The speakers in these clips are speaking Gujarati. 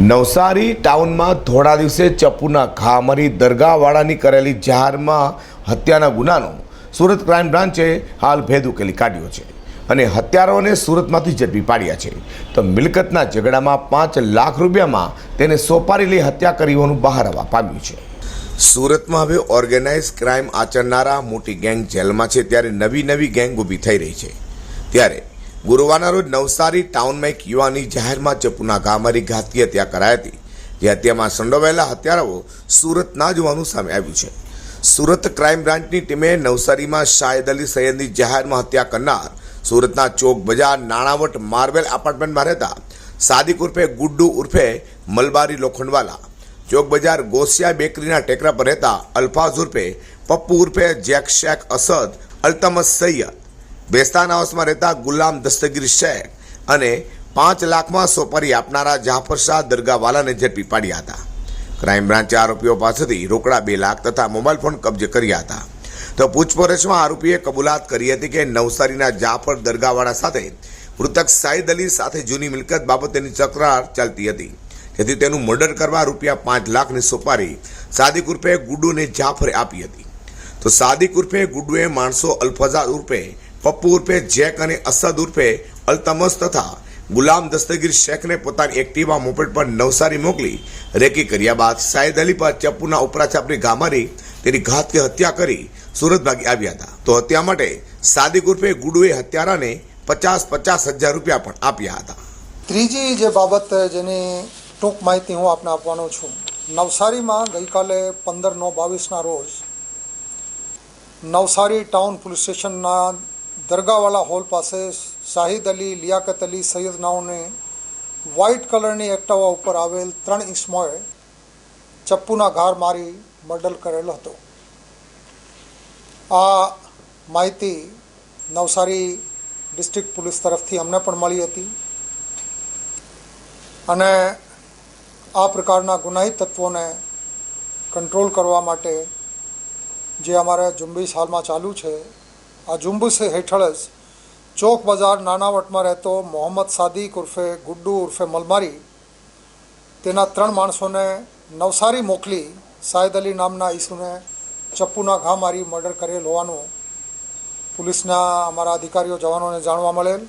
નવસારી ટાઉનમાં થોડા દિવસે ચપ્પુના ઘા મરી દરગાહવાળાની કરેલી જાહેરમાં હત્યાના ગુનાનો સુરત ક્રાઇમ બ્રાન્ચે હાલ ભેદ ઉકેલી કાઢ્યો છે અને હત્યારાઓને સુરતમાંથી ઝડપી પાડ્યા છે. તો મિલકતના ઝઘડામાં પાંચ લાખ રૂપિયામાં તેને સોપારી લઈ હત્યા કરી હોવાનું બહાર આવવા પામ્યું છે. સુરતમાં હવે ઓર્ગેનાઇઝ ક્રાઇમ આચરનારા મોટી ગેંગ જેલમાં છે, ત્યારે નવી નવી ગેંગ ઊભી થઈ રહી છે. ત્યારે ગુરુવારના રોજ નવસારી ટાઉનમાં એક યુવાની જાહેરમાં ચપુના ઘા મારી ઘાતકી હત્યા કરાઈ હતી, જે હત્યામાં સંડોવાયેલા હત્યારાઓ સુરતના જ હોવાનું સામે આવ્યું છે. સુરત ક્રાઇમ બ્રાન્ચની ટીમે નવસારીમાં શાહિદ અલી સૈયદની જાહેરમાં હત્યા કરનાર સુરતના ચોક બજાર નાણાવટ માર્વેલ એપાર્ટમેન્ટમાં રહેતા સાદિક ઉર્ફે ગુડ્ડુ ઉર્ફે મલબારી લોખંડવાલા, ચોક બજાર ગોસિયા બેકરીના ટેકરા પર રહેતા અલ્ફાઝ ઉર્ફે પપ્પુ ઉર્ફે જેક શેખ અસદ, અલ્તમસ સૈયદ બેસ્તાન હાઉસમાં રહેતા ગુલામ દસ્તગીર શેખ અને પાંચ લાખમાં સોપારી આપનારા જાફર શાહ દરગાહવાલાને ઝડપી પાડ્યા હતા. ક્રાઇમ બ્રાન્ચે આરોપીઓ પાસેથી રોકડા બે લાખ તથા મોબાઈલ ફોન કબજે કર્યા હતા. તો પૂછપરછમાં આરોપીએ કબૂલાત કરી હતી કે નવસારીના જાફર દરગાહવાળા સાથે મૃતક સાઈદ અલી સાથે જૂની મિલકત બાબતેની તકરાર ચાલતી હતી. જેથી તેનું મર્ડર કરવા રૂપિયા પાંચ લાખની સોપારી સાદિક ઉર્ફે ગુડ્ડુને જાફરે આપી હતી. તો સાદિક ઉર્ફે ગુડ્ડુએ માણસો અલ્ફઝા ઉર્ફે પપ્પુ ઉર્ફે જેક અને અસદ ઉર્ફે અલ્તમસ તથા ગુલામ દસ્તગીર શેખને પોતાની એક્ટિવા મોપેડ પર નવસારી મોકલી. રેકી કર્યા બાદ સાયદ અલી પર ચપ્પુના ઉપરા છાપરી ઘા તેની ઘાતકી હત્યા કરી સુરત ભાગી આવ્યા હતા. તો હત્યા માટે સાદિક ઉર્ફે ગુડુએ હત્યારાને પચાસ પચાસ હજાર રૂપિયા પણ આપ્યા હતા. ત્રીજી જે બાબત જેની ટૂંક માહિતી હું આપને આપવાનો છું. નવસારીમાં ગઈકાલે પંદર નવ બાવીસના રોજ નવસારી ટાઉન પોલીસ સ્ટેશનના દરગાહવાલા હોલ પાસે શાહિદ અલી, લિયાકત અલી સૈયદ નાઓને વ્હાઇટ કલરની એક્ટાવા ઉપર આવેલ ત્રણ ઇસમોએ ચપ્પુના ઘાર મારી મર્ડર કરેલો હતો. આ માહિતી નવસારી ડિસ્ટ્રિક્ટ પોલીસ તરફથી અમને પણ મળી હતી અને આ પ્રકારના ગુનાહિત તત્વોને કંટ્રોલ કરવા માટે જે અમારે ઝુંબેશ હાલમાં ચાલુ છે આ ઝુંબશ હેઠળ જ ચોક બજાર નાનાવટમાં રહેતો મોહમ્મદ સાદિક ઉર્ફે ગુડ્ડુ ઉર્ફે મલમારી તેના ત્રણ માણસોને નવસારી મોકલી સાયદ અલી નામના ઈસુને ચપ્પુના ઘા મારી મર્ડર કરેલ હોવાનું પોલીસના અમારા અધિકારીઓ જવાનોને જાણવા મળેલ.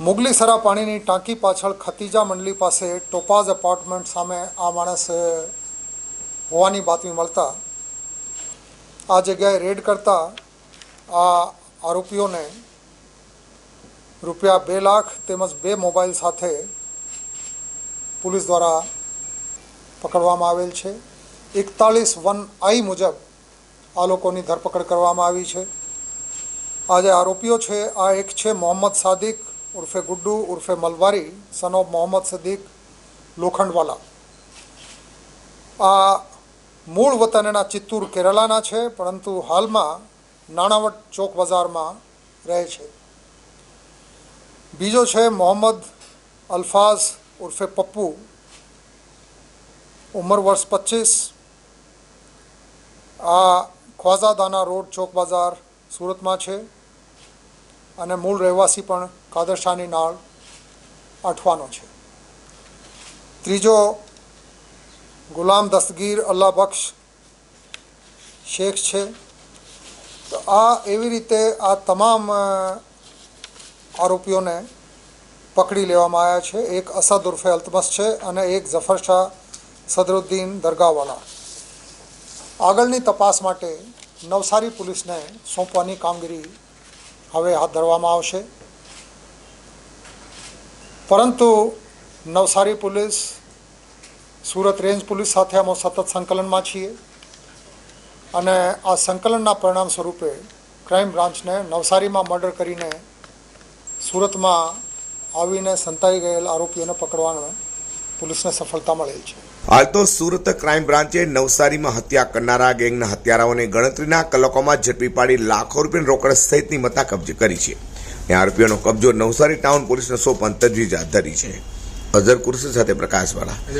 મુગલીસરા પાણીની ટાંકી પાછળ ખતીજા મંડલી પાસે ટોપાઝ એપાર્ટમેન્ટ સામે આ માણસ હોવાની બાતમી મળતા આ જગ્યાએ રેડ કરતા આ આરોપીઓને રૂપિયા બે લાખ તેમજ બે મોબાઈલ સાથે પોલીસ દ્વારા પકડવામાં આવેલ છે. એકતાલીસ વન આઈ મુજબ આ લોકોની ધરપકડ કરવામાં આવી છે. આ જે આરોપીઓ છે, આ એક છે મોહમ્મદ સાદિક ઉર્ફે ગુડ્ડુ ઉર્ફે મલવારી સન ઓફ મોહમ્મદ સદીક લોખંડવાલા. આ મૂળ વતન એના ચિત્તુર કેરલાના છે, પરંતુ હાલમાં નાણાવટ ચોક બજારમાં રહે છે. બીજો છે મોહમ્મદ અલ્ફાઝ ઉર્ફે પપ્પુ. ઉંમર વર્ષ પચીસ. આ ખ્વાઝાદાના રોડ ચોક બજાર સુરતમાં છે અને મૂળ રહેવાસી પણ કાદરશાહની નાળ આઠવાનો છે. ત્રીજો ગુલામ દસ્તગીર અલ્લાહ બક્ષ શેખ છે તો આ એવી રીતે આ તમામ આરોપીઓને પકડી લેવામાં આવ્યા છે એક અસદ ઉર્ફે અલ્તમસ છે અને એક ઝફર શાહ સદરુદ્દીન દરગાહવાલા આગળની તપાસ માટે નવસારી પોલીસને સોંપવાની કામગીરી હવે હાથ ધરવામાં આવશે. પરંતુ Navsari police Surat range police સાથે અમે સતત સંકલનમાં છીએ. અને આ સંકલનના પરિણામ સ્વરૂપે ક્રાઇમ બ્રાન્ચને નવસારીમાં મર્ડર કરીને સુરતમાં આવીને સંતાઈ ગયેલ આરોપીઓને પકડવાનો પોલીસને સફળતા મળેલ છે. હાલ તો સુરત ક્રાઇમ બ્રાન્ચે નવસારીમાં હત્યા કરનારા ગેંગના હત્યારાઓને ગણતરીના કલાકોમાં ઝડપી પાડી લાખો રૂપિયાની રોકડ સહિતની મતા કબજે કરી છે. અને આરોપીઓનો કબજો નવસારી ટાઉન પોલીસને સોંપવાની તજવીજ હાથ ધરી છે. અઝર કુરશી સાથે પ્રકાશવાળા.